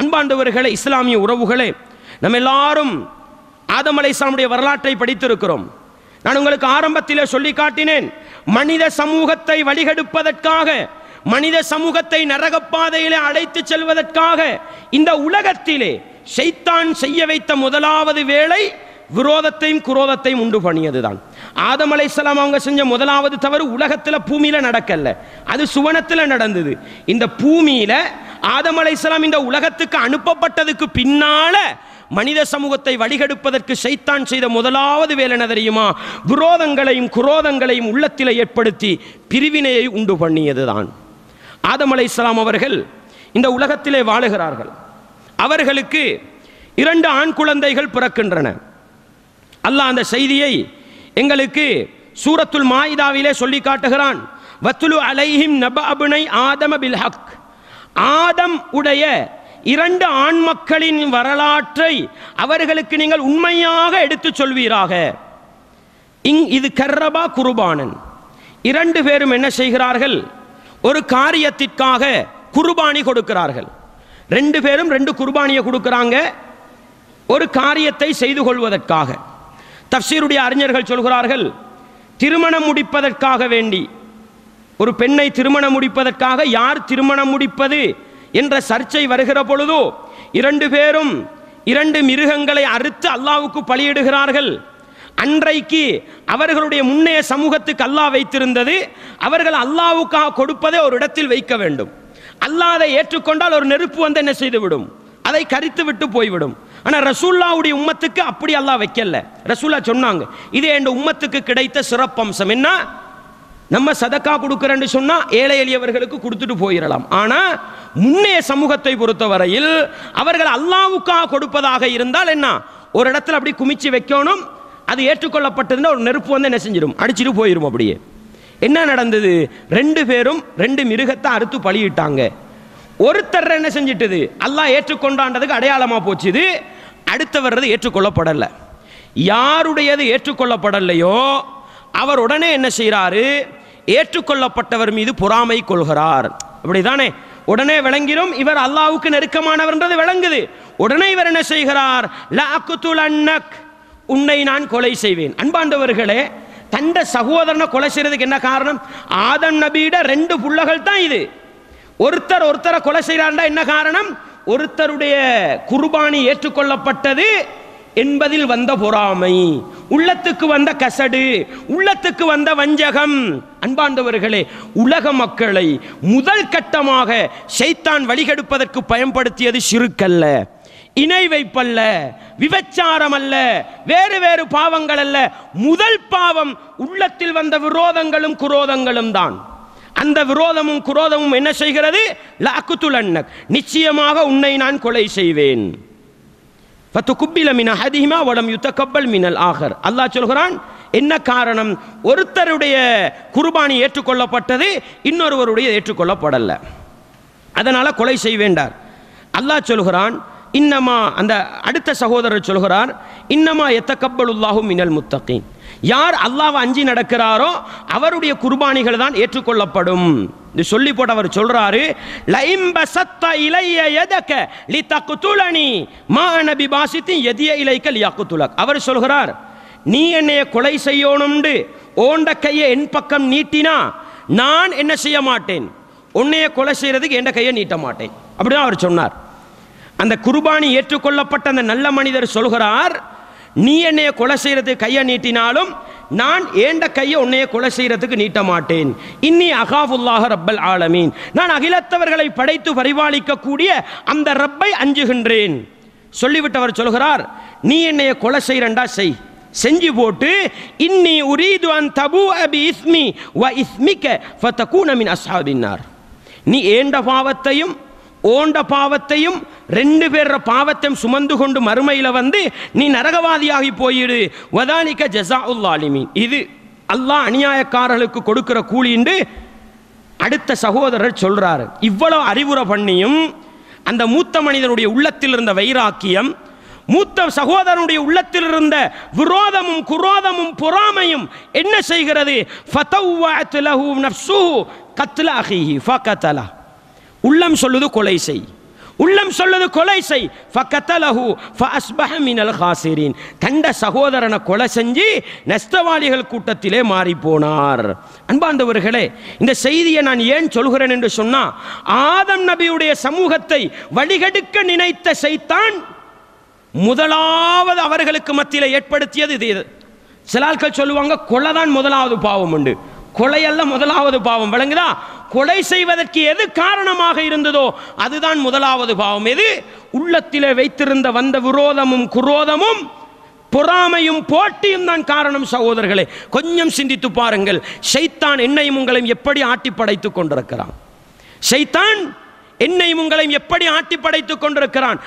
அன்பாண்டவர்களே இஸ்லாமிய உறவுகளே நம்ம எல்லாரும் ஆதம் சாமுடைய வரலாற்றை படித்திருக்கிறோம். நான் உங்களுக்கு ஆரம்பத்திலே சொல்லி காட்டினேன் மனித சமூகத்தை வழிகெடுப்பதற்காக மனித சமூகத்தை நரகப்பாதையிலே அழைத்து செல்வதற்காக இந்த உலகத்திலே ஷைத்தான் செய்ய வைத்த முதலாவது வேலை விரோதத்தையும் குரோதத்தையும் உண்டு பண்ணியதுதான். ஆதம் அலைஹிஸ்ஸலாம் அவங்க செஞ்ச முதலாவது தவறு உலகத்தில் பூமியில நடக்கல. அது சுவனத்தில் நடந்தது. இந்த பூமியில ஆதம் அலைசலாம் இந்த உலகத்துக்கு அனுப்பப்பட்டதுக்கு பின்னால மனித சமூகத்தை வழிகெடுப்பதற்கு சைத்தான் செய்த முதலாவது வேலை என்ன தெரியுமா? விரோதங்களையும் குரோதங்களையும் உள்ளத்தில் ஏற்படுத்தி பிரிவினையை உண்டு பண்ணியதுதான். ஆதம் அலைஹிஸ்ஸலாம் அவர்கள் இந்த உலகத்திலே வாழுகிறார்கள். அவர்களுக்கு இரண்டு ஆண் குழந்தைகள் பிறக்கின்றன. அல்லாஹ் அந்த செய்தியை எங்களுக்கு சூரத்துல் மாயிதாவிலே சொல்லி காட்டுகிறான். வத்துலு அலைஹிம் நப அபுனை ஆதம பில் ஹக் ஆதம் உடைய இரண்டு ஆண் மக்களின் வரலாற்றை அவர்களுக்கு நீங்கள் உண்மையாக எடுத்துச் சொல்வீராக. இங் இது கர்ரபா குருபானன். இரண்டு பேரும் என்ன செய்கிறார்கள்? ஒரு காரியத்திற்காக குருபானி கொடுக்கிறார்கள். ரெண்டு பேரும் ரெண்டு குர்பானியை கொடுக்குறாங்க. ஒரு காரியத்தை செய்து கொள்வதற்காக. தப்சீருடைய அறிஞர்கள் சொல்கிறார்கள் திருமணம் முடிப்பதற்காக வேண்டி. ஒரு பெண்ணை திருமணம் முடிப்பதற்காக யார் திருமணம் முடிப்பது என்ற சர்ச்சை வருகிற பொழுதோ இரண்டு பேரும் இரண்டு மிருகங்களை அறுத்து அல்லாவுக்கு பலியிடுகிறார்கள். அன்றைக்கு அவர்களுடைய முன்னைய சமூகத்துக்கு அல்லாஹ் வைத்திருந்தது. அவர்கள் அல்லாவுக்காக கொடுப்பதை ஒரு இடத்தில் வைக்க வேண்டும். அல்லாஹ் அதை ஏற்றுக்கொண்டால் ஒரு நெருப்பு வந்து என்ன செய்துவிடும்? அதை கரித்து விட்டு போய்விடும். ஆனால் ரசூல்லாவுடைய உம்மத்துக்கு அப்படி அல்லாஹ் வைக்கல. ரசூல்லா சொன்னாங்க இது என் உம்மத்துக்கு கிடைத்த சிறப்பம்சம். என்ன? நம்ம சதக்கா கொடுக்குறேன்னு சொன்னால் ஏழை எளியவர்களுக்கு கொடுத்துட்டு போயிடலாம் ஆனால் முன்னைய சமூகத்தை பொறுத்தவரையில் அவர்கள் அல்லாவுக்காக கொடுப்பதாக இருந்தால் என்ன? ஒரு இடத்துல அப்படி குமிச்சு வைக்கணும் அது ஏற்றுக்கொள்ளப்பட்டதுன்னா ஒரு நெருப்பு வந்து என்ன செஞ்சிடும்? அடிச்சிட்டு போயிடும் அப்படியே. என்ன நடந்தது? ரெண்டு பேரும் ரெண்டு மிருகத்தை அறுத்து பழியிட்டாங்க. ஒருத்தர் என்ன செஞ்சிட்டது? அல்லாஹ் ஏற்றுக்கொண்டான்றதுக்கு அடையாளமாக போச்சுது. அடுத்தவரது ஏற்றுக்கொள்ளப்படலை. யாருடையது ஏற்றுக்கொள்ளப்படலையோ அவர் உடனே என்ன செய்கிறாரு ஏற்றுக்கொள்ளப்பட்டவர் மீது பொறாமை கொள்கிறார். அப்படிதானே? உடனே விளங்கிடும் இவர் அல்லாவுக்கு நெருக்கமானவர்ன்றது விளங்குது. உடனே இவர் என்ன செய்கிறார்? அன்னக் உன்னை நான் கொலை செய்வேன். அன்பாண்டவர்களே தண்ட சகோதரனை கொலை செய்யறதுக்கு என்ன காரணம்? ஆதம் நபியிட ரெண்டு புள்ளகள் தான் இது. ஒருத்தர் ஒருத்தரை கொலை செய்கிறார்டா என்ன காரணம்? ஒருத்தருடைய குர்பானி ஏற்றுக்கொள்ளப்பட்டது என்பதில் வந்த பொறாமை. உள்ளத்துக்கு வந்த கசடு உள்ளத்துக்கு வந்த வஞ்சகம். அன்பாண்டவர்களே உலக மக்களை முதல் கட்டமாக ஷைத்தான் வழிகெடுப்பதற்கு பயன்படுத்தியது சிறுக்கல்ல. இணை வைப்பல்ல விபச்சாரம் அல்ல வேறு வேறு பாவங்கள் அல்ல. முதல் பாவம் உள்ளத்தில் வந்த விரோதங்களும் குரோதங்களும் தான். அந்த விரோதமும் குரோதமும் என்ன செய்கிறது? லாக்குத்துலன்னக் நிச்சயமாக உன்னை நான் கொலை செய்வேன். ஃபத்துகுப்பில மின ஹதிஹிமா வடம் யுத்த கப்பல் மினல் ஆகர் அல்லாஹ் சொல்கிறான் என்ன காரணம்? ஒருத்தருடைய குர்பானி ஏற்றுக்கொள்ளப்பட்டது இன்னொருவருடைய ஏற்றுக்கொள்ளப்படல. அதனால் கொலை செய்வேண்டார். அல்லாஹ் சொல்கிறான் இன்னமா அந்த அடுத்த சகோதரர் சொல்கிறார் இன்னமா எத்தக்கப்பலுல்லாஹு மினல் முத்தகின். யார் அல்லாவை அஞ்சி நடக்கிறாரோ அவருடைய குர்பானிகள் தான் ஏற்றுக்கொள்ளப்படும். இது சொல்லி போட்டு அவர் சொல்றாரு லைம்ப சத்த இலைய எதக்க? லி தக்குத்துலனி மா நபி பாசித்தின் எதிய இலைக்க லியாக்குத்துலக். அவர் சொல்கிறார் நீ என்னைய கொலை செய்யணும்னு ஓண்ட கையை என் பக்கம் நீட்டினா நான் என்ன செய்ய மாட்டேன்? உன்னைய கொலை செய்யறதுக்கு என் கையை நீட்ட மாட்டேன். அப்படிதான் அவர் சொன்னார். அந்த குர்பானி ஏற்றுக்கொள்ளப்பட்ட அந்த நல்ல மனிதர் சொல்கிறார் நீ என்னைய கொலை செய்யறதுக்கு கையை நீட்டினாலும் நான் ஏண்ட கையை உன்னைய கொலை செய்யறதுக்கு நீட்ட மாட்டேன். இன்னி அகாஃபுல்லாக ரப்பல் ஆலமீன். நான் அகிலத்தவர்களை படைத்து பரிபாலிக்கக்கூடிய அந்த ரப்பை அஞ்சுகின்றேன். சொல்லிவிட்டவர் சொல்கிறார் நீ என்னைய கொலை செய்யறண்டா செய். செஞ்சு போட்டு இன்னி உரீது அன் தபு அபி இஸ்மி வ இஸ்மிக்க ஃபதகூன மின் அஸ்ஹாபின்னார் நீ ஏண்ட பாவத்தையும் ஓண்ட பாவத்தையும் ரெண்டு பேர பாவத்தையும் சுமந்து கொண்டு மறுமையில் வந்து நீ நரகவாதியாகி போயிடு. வதானிக்க ஜசா உல்லாலிமீன் இது அல்லாஹ் அநியாயக்காரர்களுக்கு கொடுக்கிற கூலின்னு அடுத்த சகோதரர் சொல்றாரு. இவ்வளவு அறிவுரை பண்ணியும் அந்த மூத்த மனிதனுடைய உள்ளத்தில் இருந்த வைராக்கியம் மூத்த சகோதரனுடைய உள்ளத்தில் இருந்த விரோதமும் குரோதமும் பொறாமையும் என்ன செய்கிறது? ஃபதவ்வஅத் லஹு நஃப்ஸுஹு கத்ல ஃபகதலா. உள்ளம் சொல்லுது கொலை செய். உள்ளம் சொல்லுது கொலை செய். ஃபக்கத்தலஹு ஃபஅஸ்பஹ மினல் காசிரின் சகோதரனை கொலை செஞ்சு நஷ்டவாளிகள் கூட்டத்திலே மாறி போனார் அன்பார்ந்தவர்களே இந்த செய்தியை நான் ஏன் சொல்கிறேன் என்று சொன்னா ஆதம் நபியுடைய சமூகத்தை வழிகெடுக்க நினைத்த செய்தான் முதலாவது அவர்களுக்கு மத்தியில் ஏற்படுத்தியது இது. இது சில ஆட்கள் சொல்லுவாங்க கொலை தான் முதலாவது பாவம் உண்டு. கொலையல்ல முதலாவது பாவம் விளங்குதா? கொலை செய்வதற்கு எது காரணமாக இருந்ததோ அதுதான் முதலாவது பாவம். எது? உள்ளத்திலே வைத்திருந்த வந்த விரோதமும் குரோதமும் பொறாமையும் போட்டியும் தான் காரணம் சகோதரர்களே. கொஞ்சம் சிந்தித்து பாருங்கள். ஷைத்தான் என்னையும் உங்களையும் எப்படி ஆட்டி படைத்துக் கொண்டிருக்கிறான்? ஷைத்தான் என்னையும் உங்களையும் எப்படி ஆட்டி படைத்துக் கொண்டிருக்கிறான்?